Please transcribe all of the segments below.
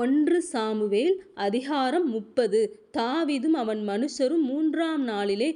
ஒன்று சாமுவேல் அதிகாரம் முப்பது. தாவிதும் அவன் மனுஷரும் மூன்றாம் நாளிலே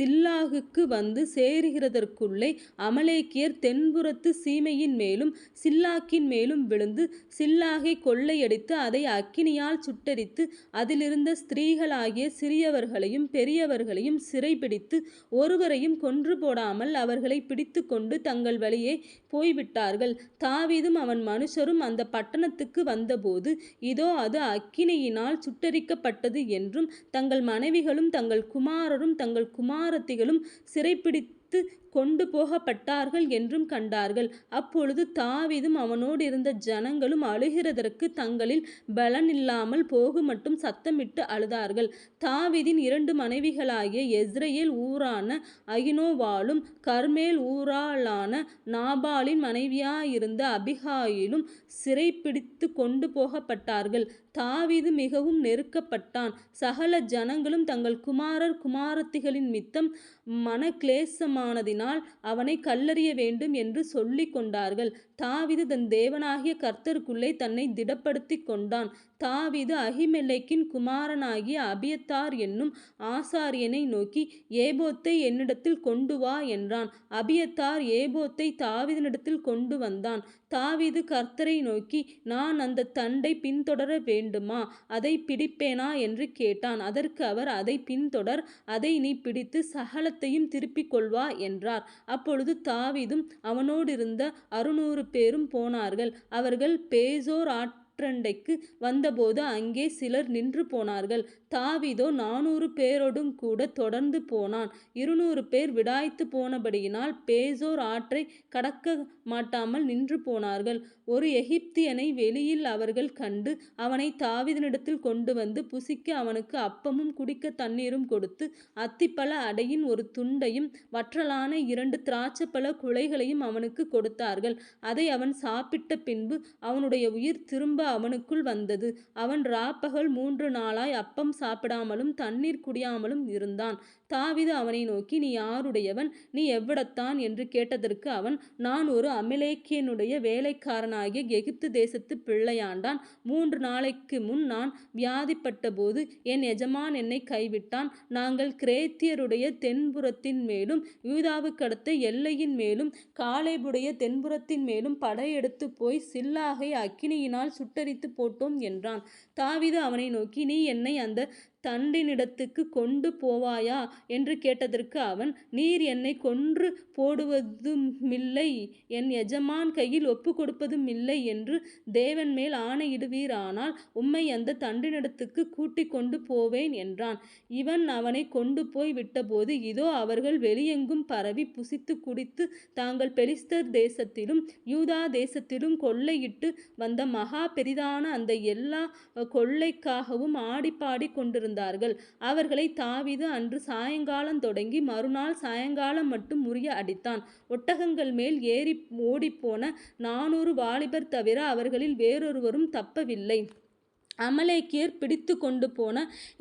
சில்லாகுக்கு வந்து சேருகிறதற்குள்ளே அமலேக்கியர் தென்புறத்து சீமையின் மேலும் சில்லாக்கின் மேலும் விழுந்து சில்லாகை கொள்ளையடித்து அதை அக்கினியால் சுட்டரித்து அதிலிருந்த ஸ்திரீகளாகிய சிறியவர்களையும் பெரியவர்களையும் சிறைபிடித்து ஒருவரையும் கொன்று போடாமல் அவர்களை பிடித்து கொண்டு தங்கள் வழியே போய்விட்டார்கள். தாவீதும் அவன் மனுஷரும் அந்த பட்டணத்துக்கு வந்தபோது இதோ அது அக்கினியினால் சுட்டரிக்கப்பட்டது என்றும் தங்கள் மனைவிகளும் தங்கள் குமாரரும் தங்கள் விகாரத்தைகளும் சிறைப்பிடி சிறைப்பிடித்து கொண்டு போகப்பட்டார்கள் என்றும் கண்டார்கள். அப்பொழுது தாவிதும் அவனோடு இருந்த ஜனங்களும் அழுகிறதற்கு தங்களில் பலனில்லாமல் போகுமட்டும் சத்தமிட்டு அழுதார்கள். தாவிதின் இரண்டு மனைவிகளாகிய எஸ்ரேல் ஊரான அகினோவாலும் கர்மேல் ஊராளான நாபாலின் மனைவியாயிருந்த அபிகாயிலும் சிறைப்பிடித்து கொண்டு போகப்பட்டார்கள். தாவிது மிகவும் நெருக்கப்பட்டான். சகல ஜனங்களும் தங்கள் குமாரர் குமாரத்திகளின் மித்தம் மனக்லேசமானதினால் அவனை கல்லறிய வேண்டும் என்று சொல்லி கொண்டார்கள். தாவிது தன் தேவனாகிய கர்த்தருக்குள்ளே தன்னை திடப்படுத்தி கொண்டான். தாவிது அகிமெலேக்கின் குமாரனாகிய அபியத்தார் என்னும் ஆசாரியனை நோக்கி ஏபோத்தை என்னிடத்தில் கொண்டு வா என்றான். அபியத்தார் ஏபோத்தை தாவிதனிடத்தில் கொண்டு வந்தான். தாவீது கர்த்தரை நோக்கி நான் அந்த தண்டை பின்தொடர வேண்டுமா? அதை பிடிப்பேனா? என்று கேட்டான். அதற்கு அவர் அதை பின்தொடர். அதை நீ பிடித்து சகலத்தையும் திருப்பிக் கொள்வா என்றார். அப்பொழுது தாவிதும் அவனோடிருந்த அறுநூறு பேரும் போனார்கள். அவர்கள் பேசோர் ஆட் ஆற்றண்டைக்கு வந்தபோது அங்கே சிலர் நின்று போனார்கள். தாவிதோ நானூறு பேரோடும் கூட தொடர்ந்து போனான். இருநூறு பேர் விடாய்த்து போனபடியினால் பேசோர் ஆற்றை கடக்க மாட்டாமல் நின்று போனார்கள். ஒரு எகிப்தியனை வெளியில் அவர்கள் கண்டு அவனை தாவிதனிடத்தில் கொண்டு வந்து புசிக்க அவனுக்கு அப்பமும் குடிக்க தண்ணீரும் கொடுத்து அத்திப்பழ அடையின் ஒரு துண்டையும் வற்றலான இரண்டு திராட்சப்பழ குலைகளையும் அவனுக்கு கொடுத்தார்கள். அதை அவன் சாப்பிட்ட பின்பு அவனுடைய உயிர் திரும்ப அவனுக்குள் வந்தது. அவன் ராப்பகல் மூன்று நாளாய் அப்பம் சாப்பிடாமலும் தண்ணீர் குடியாமலும் இருந்தான். தாவிது அவனை நோக்கி நீ யாருடையவன்? நீ எவ்விடத்தான்? என்று கேட்டதற்கு அவன் நான் ஒரு அமிலேக்கியனுடைய வேலைக்காரனாகிய எகிப்து தேசத்து பிள்ளையாண்டான். மூன்று நாளைக்கு முன் நான் வியாதிப்பட்ட போது என் எஜமான் என்னை கைவிட்டான். நாங்கள் கிரேத்தியருடைய தென்புறத்தின் மேலும் யூதாவுக்கடுத்த எல்லையின் மேலும் காலேபுடைய தென்புறத்தின் மேலும் படையெடுத்து போய் சில்லாகை அக்கினியினால் கத்தரித்து போட்டோம் என்றான். தாவீது அவனை நோக்கி நீ என்னை அந்த தண்டினிடத்துக்கு கொண்டு போவாயா? என்று கேட்டதற்கு அவன் நீர் என்னை கொன்று போடுவதுமில்லை. என் எஜமான் கையில் ஒப்பு கொடுப்பதுமில்லை என்று தேவன் மேல் ஆணையிடுவீரானால் உம்மை அந்த தண்டினிடத்துக்கு கூட்டிக் கொண்டு போவேன் என்றான். இவன் அவனை கொண்டு போய் விட்டபோது இதோ அவர்கள் வெளியெங்கும் பரவி புசித்து குடித்து தாங்கள் பெலிஸ்தர் தேசத்திலும் யூதா தேசத்திலும் கொள்ளையிட்டு வந்த மகா பெரிதான அந்த எல்லா கொள்ளைக்காகவும் ஆடிப்பாடி கொண்டிருந்த இருந்தார்கள் அவர்களை தாவிது அன்று சாயங்காலம் தொடங்கி மறுநாள் சாயங்காலம் மட்டும் முறிய அடித்தான். ஒட்டகங்கள் மேல் ஏறி ஓடிப்போன நானூறு வாலிபர் தவிர அவர்களில் வேறொருவரும் தப்பவில்லை. அமலேக்கியர் பிடித்து கொண்டு போன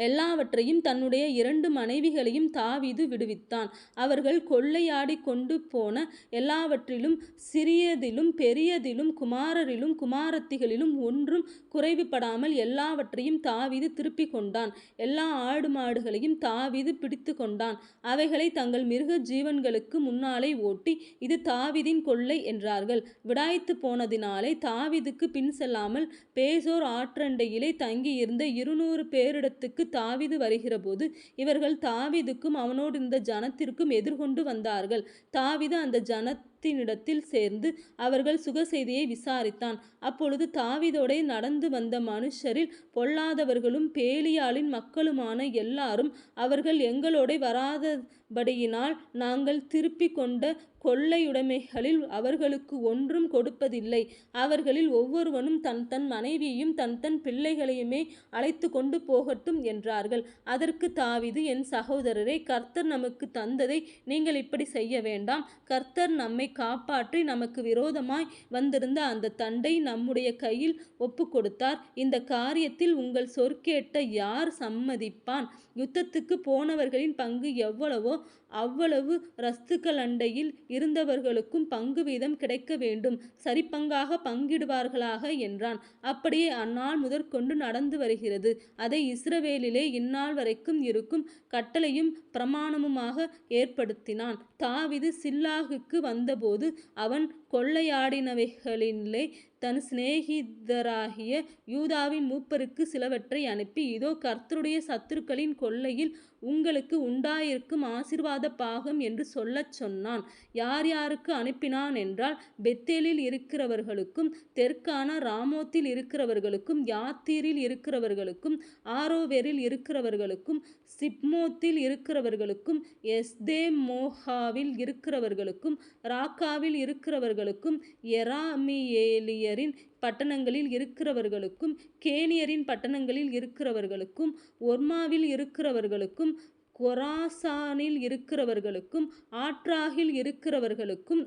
எல்லாவற்றையும் தன்னுடைய இரண்டு மனைவிகளையும் தாவீது விடுவித்தான். அவர்கள் கொள்ளையாடி கொண்டு போன எல்லாவற்றிலும் சிறியதிலும் பெரியதிலும் குமாரரிலும் குமாரத்திகளிலும் ஒன்றும் குறைவுபடாமல் எல்லாவற்றையும் தாவீது திருப்பி கொண்டான். எல்லா ஆடு மாடுகளையும் தாவீது பிடித்து கொண்டான். அவைகளை தங்கள் மிருக ஜீவன்களுக்கு முன்னாலே ஓட்டி இது தாவிதின் கொள்ளை என்றார்கள். விடாய்த்து போனதினாலே தாவீதுக்கு பின் செல்லாமல் பேசோர் ஆற்றண்டையிலே தங்கியிருந்த இருநூறு பேரிடத்துக்கு தாவிது வருகிறபோது இவர்கள் தாவிதுக்கும் அவனோடு இருந்த ஜனத்திற்கும் எதிர்கொண்டு வந்தார்கள். தாவிது அந்த ஜன ஜனத்தினிடத்தில் சேர்ந்து அவர்கள் சுக செய்தியை விசாரித்தான். அப்பொழுது தாவிதோடே நடந்து வந்த மனுஷரில் பொல்லாதவர்களும் பேலியாளின் மக்களுமான எல்லாரும் அவர்கள் எங்களோடே வராதபடியினால் நாங்கள் திருப்பி கொண்ட கொள்ளையுடைமைகளில் அவர்களுக்கு ஒன்றும் கொடுப்பதில்லை. அவர்களில் ஒவ்வொருவனும் தன் தன் மனைவியையும் தன் தன் பிள்ளைகளையுமே அழைத்து கொண்டு போகட்டும் என்றார்கள். அதற்கு தாவிது என் சகோதரரே கர்த்தர் நமக்கு தந்ததை நீங்கள் இப்படி செய்ய வேண்டாம். கர்த்தர் நம்மை காப்பாற்றி நமக்கு விரோதமாய் வந்திருந்த அந்த தண்டை நம்முடைய கையில் ஒப்பு கொடுத்தார் இந்த காரியத்தில் உங்கள் சொற்கேட்ட யார் சம்மதிப்பான்? யுத்தத்துக்கு போனவர்களின் பங்கு எவ்வளவோ அவ்வளவு ரஸ்துக்களண்டையில் இருந்தவர்களுக்கும் பங்கு வீதம் கிடைக்க வேண்டும். சரிபங்காக பங்கிடுவார்களாக என்றான். அப்படியே அந்நாள் முதற்கொண்டு நடந்து வருகிறது. அதை இஸ்ரவேலிலே இந்நாள் வரைக்கும் இருக்கும் கட்டளையும் பிரமாணமுமாக ஏற்படுத்தினான். தாவிது சில்லாகுக்கு போது அவன் கொள்ளையாடினவைகளிலே தன் சிநேகிதராகிய யூதாவின் மூப்பருக்கு சிலவற்றை அனுப்பி இதோ கர்த்தருடைய சத்துருக்களின் கொள்ளையில் உங்களுக்கு உண்டாயிருக்கும் ஆசிர்வாத பாகம் என்று சொல்லச் சொன்னான். யார் யாருக்கு அனுப்பினான் என்றால் பெத்தேலில் இருக்கிறவர்களுக்கும் தெற்கான ராமோத்தில் இருக்கிறவர்களுக்கும் யாத்தீரில் இருக்கிறவர்களுக்கும் ஆரோவேரில் இருக்கிறவர்களுக்கும் சிப்மோத்தில் இருக்கிறவர்களுக்கும் எஸ்தேமோகாவில் இருக்கிறவர்களுக்கும் ராக்காவில் இருக்கிறவர்களுக்கும் எராமியேலிய கேனியரின் பட்டணங்களில் இருக்கிறவர்களுக்கும் கேனியரின் பட்டணங்களில் இருக்கிறவர்களுக்கும் ஒர்மாவில் இருக்கிறவர்களுக்கும் கொராசானில் இருக்கிறவர்களுக்கும் ஆற்றாகில் இருக்கிறவர்களுக்கும்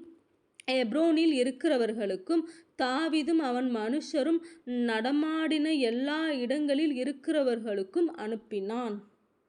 எப்ரோனில் இருக்கிறவர்களுக்கும் தாவிதும் அவன் மனுஷரும் நடமாடின எல்லா இடங்களில் இருக்கிறவர்களுக்கும் அனுப்பினான்.